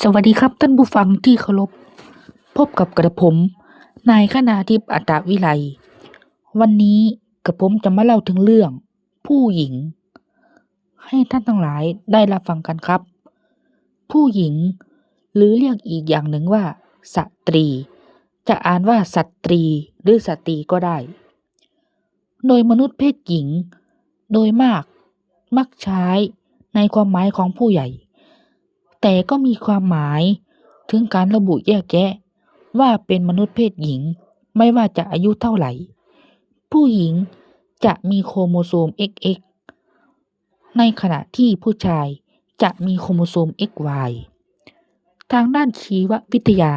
สวัสดีครับท่านผู้ฟังที่เคารพ พบกับกระผม นายคณาทิพย์อัตวิไล วันนี้กระผมจะมาเล่าถึงเรื่อง ผู้หญิง ให้ท่านทั้งหลายได้รับฟังกันครับ ผู้หญิง หรือเรียกอีกอย่างหนึ่งว่าสตรี จะอ่านว่าสตรีหรือสตรีก็ได้ โดยมนุษย์เพศหญิง โดยมาก มักใช้ในความหมายของผู้ใหญ่ แต่ก็มีความหมายถึงการระบุแยกแยะ ว่าเป็นมนุษย์เพศหญิงไม่ว่าจะอายุเท่าไหร่ ผู้หญิงจะมีโครโมโซม XX ในขณะที่ผู้ชายจะมีโครโมโซม XY ทางด้านชีววิทยา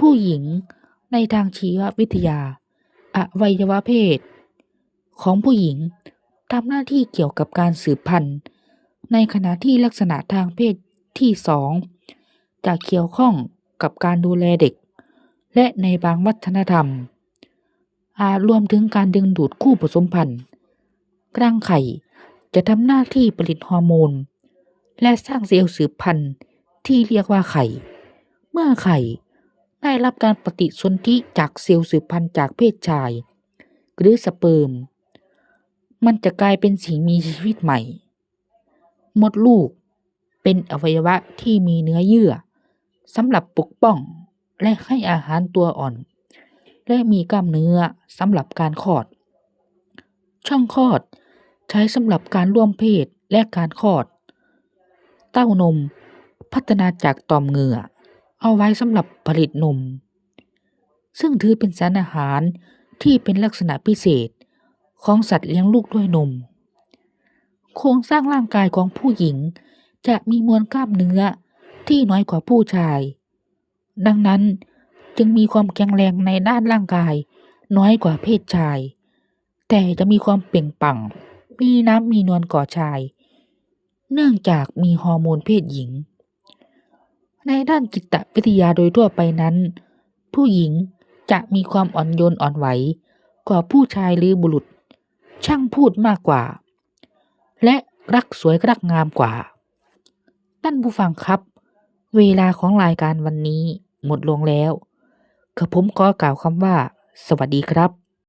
ผู้หญิงในทางชีววิทยา อวัยวะเพศ ของผู้หญิงทำหน้าที่เกี่ยวกับการสืบพันธุ์ ในขณะที่ลักษณะทางเพศที่สองจะเกี่ยวข้องกับการดูแลเด็ก และในบางวัฒนธรรม อาจรวมถึงการดึงดูดคู่ผสมพันธุ์กลางไข่จะทำหน้าที่ผลิตฮอร์โมน และสร้างเซลล์สืบพันธุ์ที่เรียกว่าไข่ เมื่อไข่ได้รับการปฏิสนธิจากเซลล์สืบพันธุ์จากเพศชาย หรือสเปิร์ม มันจะกลายเป็นสิ่งมีชีวิตใหม่ มดลูกเป็นอวัยวะที่มีเนื้อเยื่อสำหรับปกป้องและให้อาหารตัวอ่อน และมีกล้ามเนื้อสำหรับการคลอด ช่องคลอดใช้สำหรับการร่วมเพศและการคลอด เต้านมพัฒนาจากต่อมเหงื่อ เอาไว้สำหรับผลิตนม ซึ่งถือเป็นสารอาหารที่เป็นลักษณะพิเศษ ของสัตว์เลี้ยงลูกด้วยนม โครงสร้างร่างกายของผู้หญิงจะมีมวลกล้ามเนื้อที่น้อยกว่าผู้ชาย ดังนั้นจึงมีความแข็งแรงในด้านร่างกายน้อยกว่าเพศชาย แต่จะมีความเปล่งปลั่งมีน้ำมีนวลกว่าชาย เนื่องจากมีฮอร์โมนเพศหญิง ในด้านจิตวิทยาโดยทั่วไปนั้น ผู้หญิงจะมีความอ่อนโยนอ่อนไหวกว่าผู้ชายหรือบุรุษ ช่างพูดมากกว่า และรักสวยรักงามกว่าท่านผู้ฟังครับ เวลาของรายการวันนี้หมดลงแล้วกระผมขอกล่าวคำว่า สวัสดีครับ